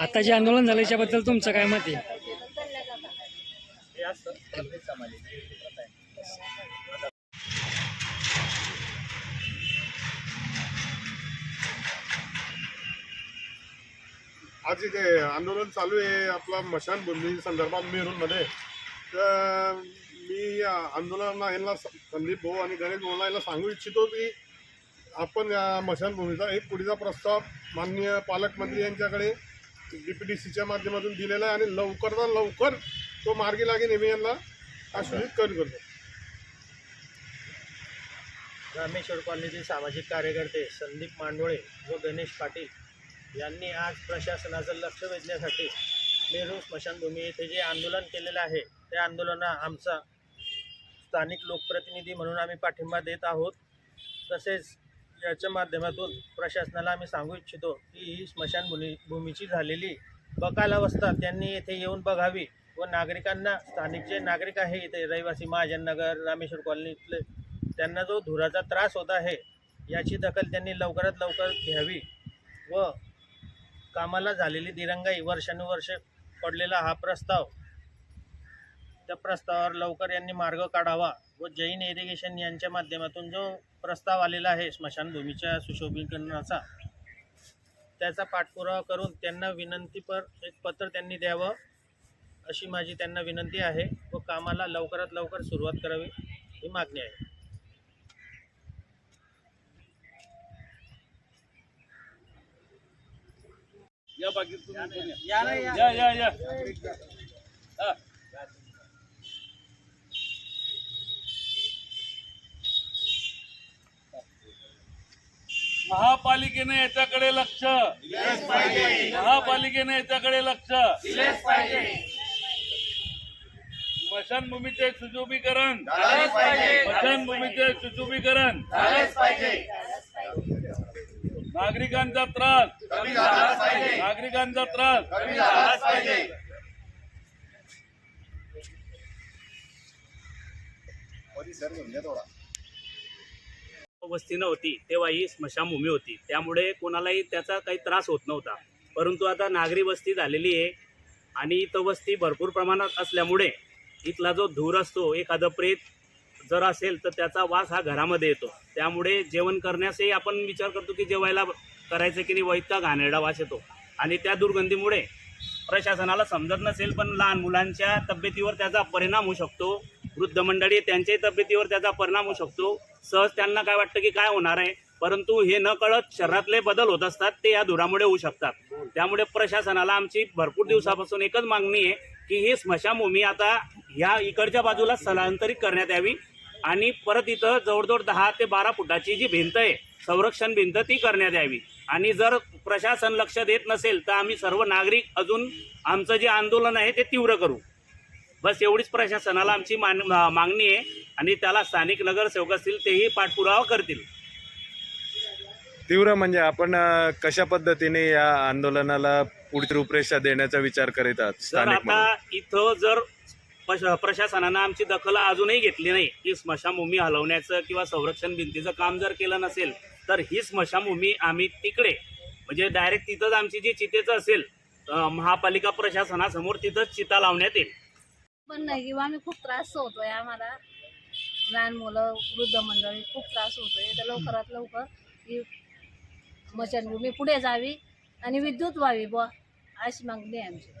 आता जे आंदोलन झालं याच्याबद्दल तुमचं काय मत आहे? आज इथे आंदोलन चालू आहे आपला मशानभूमी संदर्भात मेरूनमध्ये तर मी या आंदोलनाला यांना संदीप भाऊ आणि गणेश भाऊला यांना सांगू इच्छितो की आपण या मशानभूमीचा एक पुढीचा प्रस्ताव माननीय पालकमंत्री यांच्याकडे डी पी डी सीच्या माध्यमातून दिलेला आहे आणि लवकरात लवकर तो मार्गी लागेल एम मी यांना आश्वासित कर करतो रामेश्वर कॉलनीतील सामाजिक कार्यकर्ते संदीप मांडोळे व गणेश पाटील यांनी आज प्रशासनाचं लक्ष वेधण्यासाठी नेहरू स्मशानभूमी येथे जे आंदोलन केलेलं आहे त्या आंदोलना आमचा स्थानिक लोकप्रतिनिधी म्हणून आम्ही पाठिंबा देत आहोत. तसेच याच्या माध्यमातून प्रशासनाला आम्ही सांगू इच्छितो की ही स्मशानभूमी भूमीची झालेली बकालावस्था त्यांनी येथे येऊन बघावी व नागरिकांना स्थानिक जे नागरिक आहे इथे रहिवासी महाजननगर रामेश्वर कॉलनीतले त्यांना जो धुराचा त्रास होत आहे याची दखल त्यांनी लवकरात लवकर घ्यावी व कामाला झालेली दिरंगाई वर्षानुवर्षे पडलेला हा प्रस्ताव त्या प्रस्तावावर लवकर यांनी मार्ग काढावा व जैन इरिगेशन यांच्या माध्यमातून जो प्रस्ताव आलेला आहे स्मशानभूमीच्या सुशोभीकरणाचा त्याचा पाठपुरावा करून त्यांना विनंतीपर एक पत्र त्यांनी द्यावं अशी माझी त्यांना विनंती आहे व कामाला लवकरात लवकर सुरुवात करावी ही मागणी आहे. या बाकी या. या. या महापालिकेने याच्याकडे लक्ष. महापालिकेने याच्याकडे लक्ष. स्मशानभूमीचे सुशोभीकरण. स्मशानभूमीचे सुशोभीकरण. नागरिकांचा त्रास. नागरिकांचा त्रास. म्हणजे वस्ती नव्हती तेव्हा ही स्मशानभूमी होती. त्यामुळे कोणालाही त्याचा काही त्रास होत नव्हता. परंतु आता नागरी वस्ती झालेली आहे आणि इथं वस्ती भरपूर प्रमाणात असल्यामुळे इथला जो धूर असतो एखादं प्रेत जर असेल तर त्याचा वास हा घरामध्ये येतो. त्यामुळे जेवण करण्यासही आपण विचार करतो की जेवायला करायचं की नाही वैता घाणेरडा वास येतो. आणि त्या दुर्गंधीमुळे प्रशासनाला समजत नसेल पण लहान मुलांच्या तब्येतीवर त्याचा परिणाम होऊ शकतो. वृद्ध मंडळी त्यांच्याही तब्येतीवर त्याचा परिणाम होऊ शकतो. सहज त्यांना काय वाटतं की काय होणार आहे? परंतु हे न कळत शरीरातले बदल होत असतात ते या धुरामुळे होऊ शकतात. त्यामुळे प्रशासनाला आमची भरपूर दिवसापासून एकच मागणी आहे की ही स्मशानभूमी आता ह्या इकडच्या बाजूला स्थलांतरित करण्यात यावी आणि परत इथं जवळजवळ दहा ते बारा फुटाची जी भिंत आहे संरक्षण भिंत ती करण्यात यावी. आणि जर प्रशासन लक्ष देत नसेल तर आम्ही सर्व नागरिक अजून आमचं जे आंदोलन आहे ते तीव्र करू. बस एवढीच प्रशासनाला आमची मान मागणी आहे आणि त्याला स्थानिक नगरसेवक असतील तेही पाठपुरावा करतील तीव्र म्हणजे आपण कशा पद्धतीने या आंदोलनाला पुढची रूपरेषा देण्याचा विचार करीत आहात स्थानिक? आता इथं जर प्रश- प्रशासनानं आमची दखल अजूनही घेतली नाही की स्मशानभूमी हलवण्याचं किंवा संरक्षण भिंतीचं काम जर केलं नसेल तर ही स्मशानभूमी आम्ही तिकडे म्हणजे डायरेक्ट तिथंच आमची जी चितेचं असेल अं, महापालिका प्रशासनासमोर तिथंच चिता लावण्यात येईल पण नाही किंवा आम्ही खूप त्रास होतोय आम्हाला. लहान मुलं वृद्ध मंडळी खूप त्रास होतोय. तर लवकरात लवकर ही मशानभूमी पुढे जावी आणि विद्युत व्हावी बुवा अशी मागणी आहे आमची.